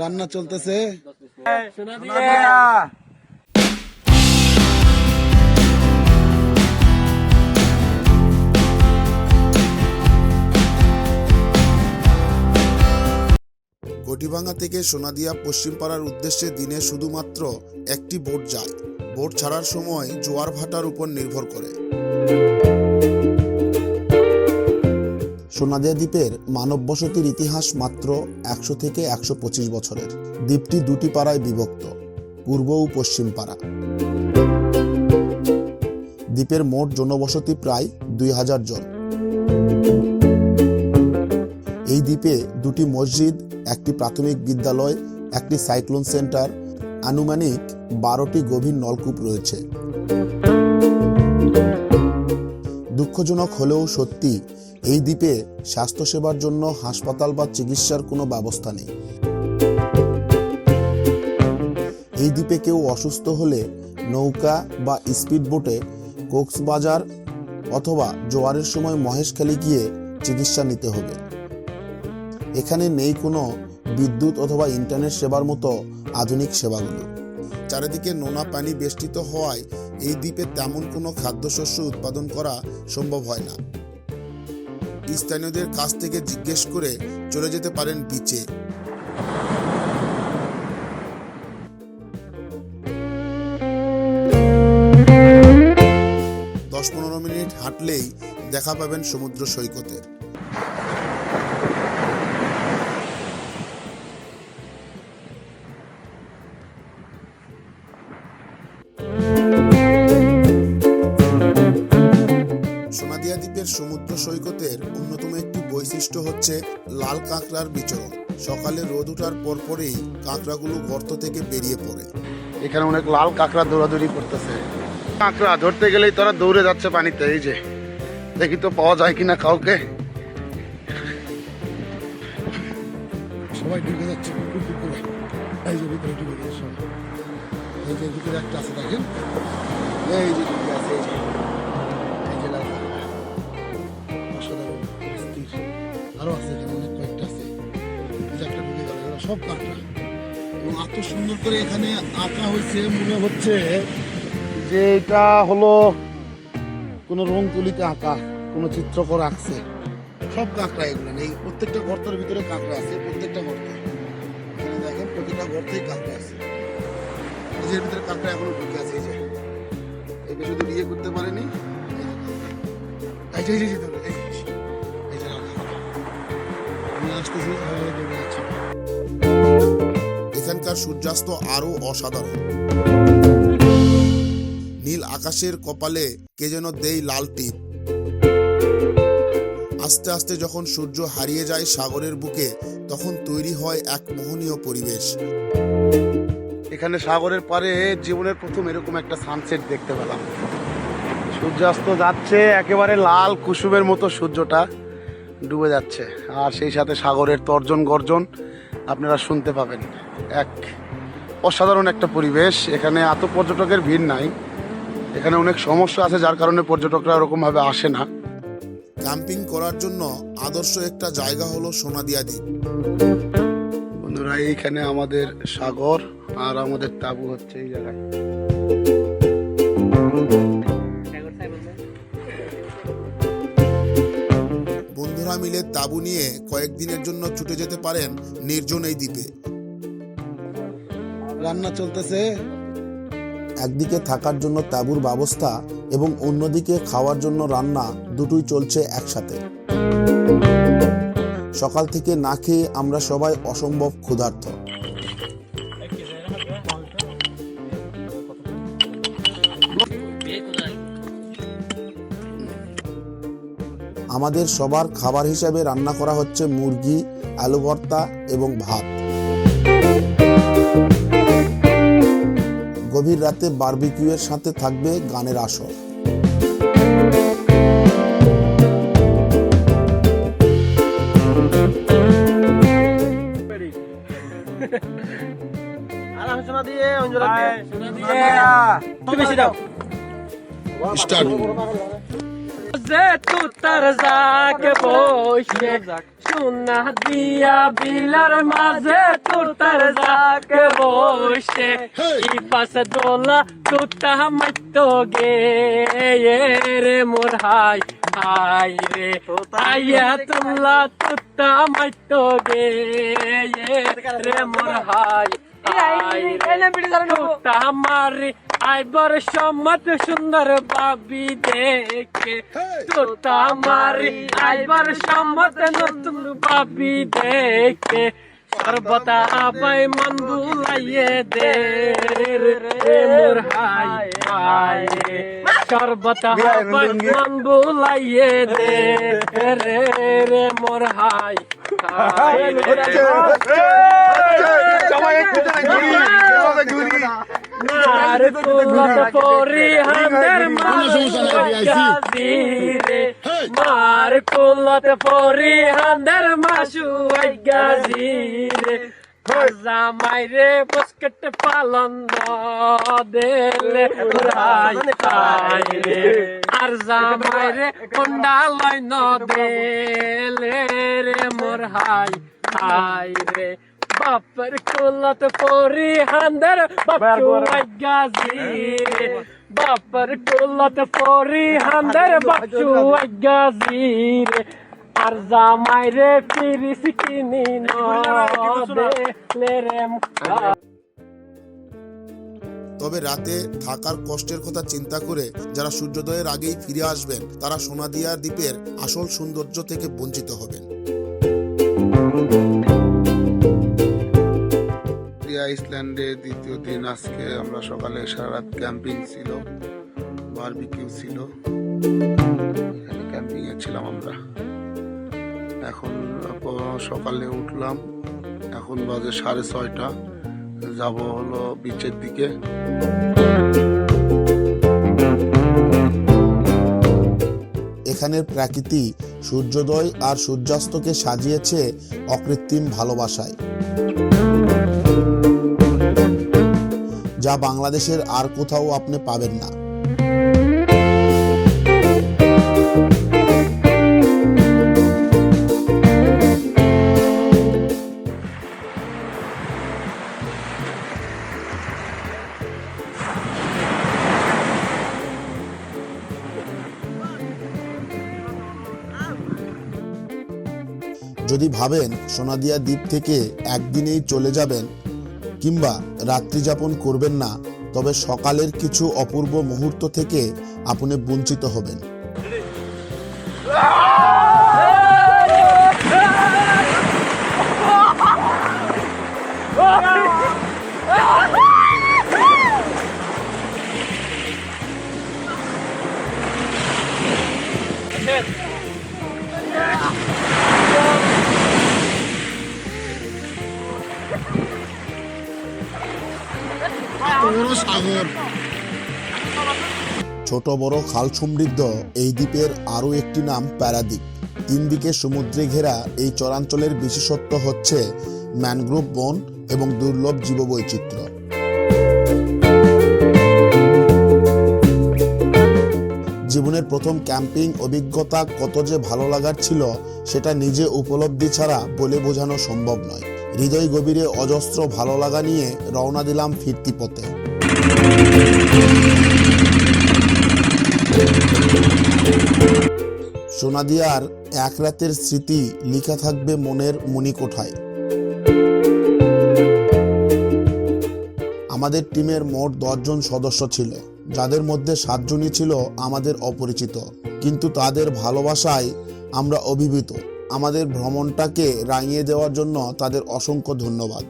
রান্না চলতেছে গটিভাঙ্গা থেকে সোনাদিয়া পশ্চিমপাড়ার উদ্দেশ্যে দিনে শুধুমাত্র একটি বোট যায়। বোট ছাড়ার সময় জোয়ার ভাটার উপর নির্ভর করে। সোনাদিয়া দ্বীপের মানব বসতির ইতিহাস মাত্র একশো থেকে একশো পঁচিশ বছরের। দ্বীপটি দুটি পাড়ায় বিভক্ত, পূর্ব ও পশ্চিম পাড়া। দ্বীপের মোট জনবসতি প্রায় দুই হাজার জন। এই দ্বীপে দুটি মসজিদ, একটি প্রাথমিক বিদ্যালয়, একটি সাইক্লোন সেন্টার, আনুমানিক বারোটি গভীর নলকূপ রয়েছে। দুঃখজনক হলেও সত্যি এই দ্বীপে স্বাস্থ্যসেবার জন্য হাসপাতাল বা চিকিৎসার কোনো ব্যবস্থা নেই। এই দ্বীপে কেউ অসুস্থ হলে নৌকা বা স্পিড বোটে কক্সবাজার অথবা জোয়ারের সময় মহেশখালী গিয়ে চিকিৎসা নিতে হবে। এখানে নেই কোনো বিদ্যুৎ অথবা ইন্টারনেট সেবার মতো আধুনিক সেবাগুলো। চারিদিকে নোনা পানি বেষ্টিত হওয়ায় এই দ্বীপে তেমন কোনো খাদ্যশস্য উৎপাদন করা সম্ভব হয় না। স্থানীয়দের কাছ থেকে জিজ্ঞেস করে চলে যেতে পারেন বিচে। দশ পনেরো মিনিট হাঁটলেই দেখা পাবেন সমুদ্র সৈকতের। সোনাদিয়া সমুদ্র সৈকতের অন্যতম একটি বৈশিষ্ট্য হচ্ছে লাল কাঁকড়ার বিচরণ। সকালে রোদ ওঠার পরপরেই কাঁকড়াগুলো গর্ত থেকে বেরিয়ে পড়ে। এখানে অনেক লাল কাঁকড়া দৌড়াদৌড়ি করতেছে। কাঁকড়া ধরতে গেলেই তারা দৌড়ে যাচ্ছে পানিতে এই যে। দেখি তো পাওয়া যায় কিনা কাউকে। সবাই ঢুকে যাচ্ছে পুকুর পুকুরে এই যে ভিতরে ঢুকে এই যে ভিতরে একটা আছে দেখেন। এই যে ঢুকে আছে সব কাঁকড়া এবং এত সুন্দর করে এখানে আঁকা হয়েছে মনে হচ্ছে যে এটা হলো কোনো রং তুলিতে আঁকা কোনো চিত্রকর আঁকছে সব কাঁকড়া এগুলো নেই প্রত্যেকটা গর্তের ভিতরে কাঁকড়া আছে প্রত্যেকটা গর্তে এখানে দেখেন প্রতিটা গর্তেই কাঁকড়া আছে নিজের ভিতরে কাঁকড়া এখনও ঢুকে আছে এই যে একে শুধু বিয়ে করতে পারেনি এই যে এই যে, এই যে এই এই আসতেছি। এখানকার সূর্যাস্ত আরও অসাধারণ। নীল আকাশের কপালে কে যেন দেই লাল টিপ। আস্তে আস্তে যখন সূর্য হারিয়ে যায় সাগরের বুকে, তখন তৈরি হয় এক মোহনীয় পরিবেশ। এখানে সাগরের পারে জীবনের প্রথম এরকম একটা সানসেট দেখতে পেলাম। সূর্যাস্ত যাচ্ছে, একেবারে লাল কুসুমের মতো সূর্যটা ডুবে যাচ্ছে। আর সেই সাথে সাগরের তর্জন গর্জন আপনারা শুনতে পাবেন। এক অসাধারণ একটা পরিবেশ। এখানে এত পর্যটকের ভিড় নাই। এখানে অনেক সমস্যা আছে যার কারণে পর্যটকরা ওরকমভাবে আসে না। ক্যাম্পিং করার জন্য আদর্শ একটা জায়গা হলো সোনাদিয়া দ্বীপ। বন্ধুরা এইখানে আমাদের সাগর আর আমাদের তাবু হচ্ছে এই জায়গায়। মিলে তাঁবু নিয়ে কয়েকদিনের জন্য ছুটে যেতে পারেন নির্জন এই দ্বীপে। রান্না চলতেছে। একদিকে থাকার জন্য তাঁবুর ব্যবস্থা এবং অন্যদিকে খাওয়ার জন্য রান্না দুটোই চলছে একসাথে। সকাল থেকে না খেয়ে আমরা সবাই অসম্ভব ক্ষুধার্ত। আমাদের সবার খাবার হিসাবে রান্না করা হচ্ছে মুরগি আলু ভর্তা এবং ভাত। গভীর রাতে বারবিকিউ এর সাথে থাকবে গানের আসর। স্টার্ট। মাঝে তুতার যাক বসে সোনা দিয়া বিলার মাঝে তুতার যাক বসে ই পাশ দোলা তুতা মাইত গে রে মোর হাই হাই রে। আইয়া তুলা তুতা মাইত গে রে মোর হাই হাই রে। তুতা মারি আইবার সম্মত সুন্দর বাবি দেখে। তোতা মারি আইবার সম্মত নতুন বাবি দেখে। সর্বতা আবাই মন বুলাইয়ে দে রে মোর হাই হাই সর্বতা আবাই মন বুলাইয়ে দে রে রে মোর হাই হাই মার কুলত পরি হান্দের মাসু গাজিরে জামাইরে বস্কেট পালন দেলে রাই তাই রে আর জামাইরে কন্ডা লইন দেলে রে মোর হাই হাই রে। বাপর কুলত পরি হান্দার বাপু গাজি। বাপর কুলত পরি হান্দার বাপু গাজি আর জামাই রে পিরিস কিনি নে? রে মুখা তবে রাতে থাকার কষ্টের কথা চিন্তা করে যারা সূর্যোদয়ের আগেই ফিরে আসবেন তারা সোনাদিয়া দ্বীপের আসল সৌন্দর্য থেকে বঞ্চিত হবেন। আইসল্যান্ডে দ্বিতীয় দিন আজকে আমরা সকালে সারা রাত ক্যাম্পিং ছিল, বারবিকিউ ছিল। এখানে ক্যাম্পিং এ ছিলাম আমরা। এখন সকালে উঠলাম, এখন বাজে সাড়ে ছয়টা। যাব হলো বিচের দিকে। এখানের প্রাকৃতি, সূর্যোদয় আর সূর্যাস্তকে সাজিয়েছে অকৃত্রিম ভালোবাসায়। যা বাংলাদেশের আর কোথাও আপনি পাবেন না। যদি ভাবেন সোনাদিয়া দ্বীপ থেকে একদিনেই চলে যাবেন কিংবা রাত্রি যাপন করবেন না তবে সকালের কিছু অপূর্ব মুহূর্ত থেকে আপনি বঞ্চিত হবেন। পুরো সাগর। ছোট বড় খাল সমৃদ্ধ, এই দ্বীপের আরও একটি নাম প্যারাদ্বীপ। তিন দিকে সমুদ্রে ঘেরা এই চরাঞ্চলের বিশেষত্ব হচ্ছে ম্যানগ্রোভ বন এবং দুর্লভ জীববৈচিত্র্য। জীবনের প্রথম ক্যাম্পিং অভিজ্ঞতা কত যে ভালো লাগার ছিল, সেটা নিজে উপলব্ধি ছাড়া বলে বোঝানো সম্ভব নয়। হৃদয় গভীরে অজস্র ভালো লাগা নিয়ে রওনা দিলাম ফিরতি পথে। সোনাদিয়ার এক রাতের স্মৃতি লিখা থাকবে মনের মণিকোঠায়। আমাদের টিমের মোট দশজন সদস্য ছিল, যাদের মধ্যে সাতজনই ছিল আমাদের অপরিচিত। কিন্তু তাদের ভালোবাসায় আমরা অভিভূত। আমাদের ভ্রমণটাকে রাঙিয়ে দেওয়ার জন্য তাদের অসংখ্য ধন্যবাদ।